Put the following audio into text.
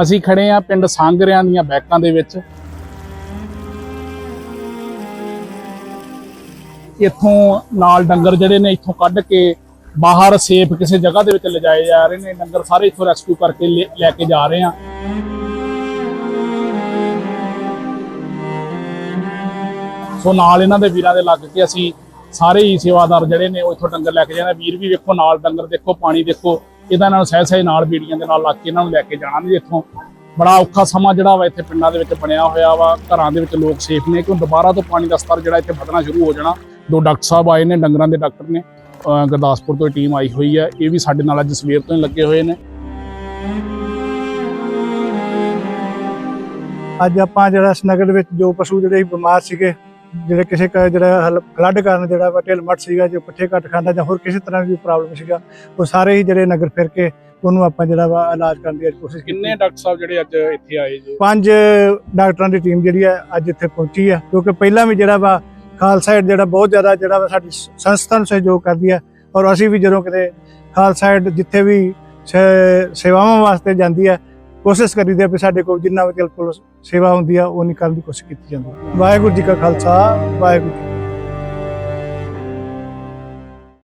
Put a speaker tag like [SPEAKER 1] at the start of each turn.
[SPEAKER 1] ਅਸੀਂ ਖੜੇ ਆ ਪਿੰਡ ਸਾਂਗਰਿਆਂ ਦੀਆਂ ਬੈਕਾਂ ਦੇ ਵਿੱਚ। ਇੱਥੋਂ ਨਾਲ ਡੰਗਰ ਜਿਹੜੇ ਨੇ ਇੱਥੋਂ ਕੱਢ ਕੇ ਬਾਹਰ ਸੇਫ ਕਿਸੇ ਜਗ੍ਹਾ ਦੇ ਵਿੱਚ ਲਿਜਾਏ ਜਾ ਰਹੇ ਨੇ। ਡੰਗਰ ਸਾਰੇ ਇੱਥੋਂ ਰੈਸਕਿਊ ਕਰਕੇ ਲੈ- ਲੈ ਕੇ ਜਾ ਰਹੇ ਆ ਸੋ ਨਾਲ ਇਹਨਾਂ ਦੇ ਵੀਰਾਂ ਦੇ ਲੱਗ ਕੇ ਅਸੀਂ ਸਾਰੇ ਹੀ ਸੇਵਾਦਾਰ ਜਿਹੜੇ ਨੇ ਉਹ ਇੱਥੋਂ ਡੰਗਰ ਲੈ ਕੇ ਜਾਂਦੇ ਵੀਰ ਵੀ ਵੇਖੋ ਨਾਲ ਡੰਗਰ ਦੇਖੋ, ਪਾਣੀ ਦੇਖੋ। ਇਹਦਾ ਨਾਲ ਸਹਿ ਸਹਿ ਨਾਲ ਬੀੜੀਆਂ ਦੇ ਨਾਲ ਲੱਗ ਕੇ ਇਹਨਾਂ ਨੂੰ ਲੈ ਕੇ ਜਾਣਾ ਨਹੀਂ ਇੱਥੋਂ। ਬੜਾ ਔਖਾ ਸਮਾਂ ਜਿਹੜਾ ਵਾ ਇੱਥੇ ਪਿੰਡਾਂ ਦੇ ਵਿੱਚ ਬਣਿਆ ਹੋਇਆ ਵਾ, ਘਰਾਂ ਦੇ ਵਿੱਚ ਲੋਕ ਸੇਫ ਨੇ, ਕਿਉਂ ਦੁਬਾਰਾ ਤੋਂ ਪਾਣੀ ਦਾ ਸਤਰ ਜਿਹੜਾ ਇੱਥੇ ਵਧਣਾ ਸ਼ੁਰੂ ਹੋ ਜਾਣਾ। ਦੋ ਡਾਕਟਰ ਸਾਹਿਬ ਆਏ ਨੇ, ਡੰਗਰਾਂ ਦੇ ਡਾਕਟਰ ਨੇ ਗੁਰਦਾਸਪੁਰ ਤੋਂ ਟੀਮ ਆਈ ਹੋਈ ਹੈ, ਇਹ ਵੀ ਸਾਡੇ ਨਾਲ ਅੱਜ ਸਵੇਰ ਤੋਂ ਹੀ ਲੱਗੇ ਹੋਏ ਨੇ।
[SPEAKER 2] ਅੱਜ ਆਪਾਂ ਜਿਹੜਾ ਸਨਗਰ ਵਿੱਚ ਜੋ ਪਸ਼ੂ ਜਿਹੜੇ ਬਿਮਾਰ ਸੀਗੇ ਜਿਹੜੇ ਕਿਸੇ ਕ ਜਿਹੜਾ ਫਲੱਡ ਕਾਰਨ ਜਿਹੜਾ ਵਾ ਢਿੱਲ ਮੱਠ ਸੀਗਾ ਜੋ ਪੱਠੇ ਘੱਟ ਖਾਂਦਾ ਜਾਂ ਹੋਰ ਕਿਸੇ ਤਰ੍ਹਾਂ ਦੀ ਪ੍ਰੋਬਲਮ ਸੀਗਾ ਉਹ ਸਾਰੇ ਹੀ ਜਿਹੜੇ ਨਗਰ ਫਿਰ ਕੇ ਉਹਨੂੰ ਆਪਾਂ ਜਿਹੜਾ ਵਾ ਇਲਾਜ ਕਰਨ ਦੀ ਅੱਜ ਕੋਸ਼ਿਸ਼ ਕੀਤੀ।
[SPEAKER 1] ਕਿੰਨੇ ਡਾਕਟਰ ਸਾਹਿਬ ਜਿਹੜੇ ਅੱਜ ਇੱਥੇ ਆਏ ਜੀ?
[SPEAKER 2] ਪੰਜ ਡਾਕਟਰਾਂ ਦੀ ਟੀਮ ਜਿਹੜੀ ਹੈ ਅੱਜ ਇੱਥੇ ਪਹੁੰਚੀ ਹੈ ਕਿਉਂਕਿ ਪਹਿਲਾਂ ਵੀ ਜਿਹੜਾ ਵਾ ਖਾਲਸਾ ਏਡ ਜਿਹੜਾ ਬਹੁਤ ਜ਼ਿਆਦਾ ਜਿਹੜਾ ਵਾ ਸਾਡੀ ਸੰਸਥਾ ਨੂੰ ਸਹਿਯੋਗ ਕਰਦੀ ਹੈ ਔਰ ਅਸੀਂ ਵੀ ਜਦੋਂ ਕਿਤੇ ਖਾਲਸਾ ਏਡ ਜਿੱਥੇ ਵੀ ਸੇਵਾਵਾਂ ਵਾਸਤੇ ਜਾਂਦੀ ਹੈ ਕੋਸ਼ਿਸ਼ ਕਰੀਦੇ ਆ ਵੀ ਸਾਡੇ ਕੋਲ ਜਿੰਨਾ ਵੀ ਚਲ ਕੋਲ ਸੇਵਾ ਹੁੰਦੀ ਆ, ਉਹ ਨਹੀਂ ਕਰਨ ਦੀ ਕੋਸ਼ਿਸ਼ ਕੀਤੀ ਜਾਂਦੀ ਵਾਹਿਗੁਰੂ ਜੀ ਕਾ ਖਾਲਸਾ, ਵਾਹਿਗੁਰੂ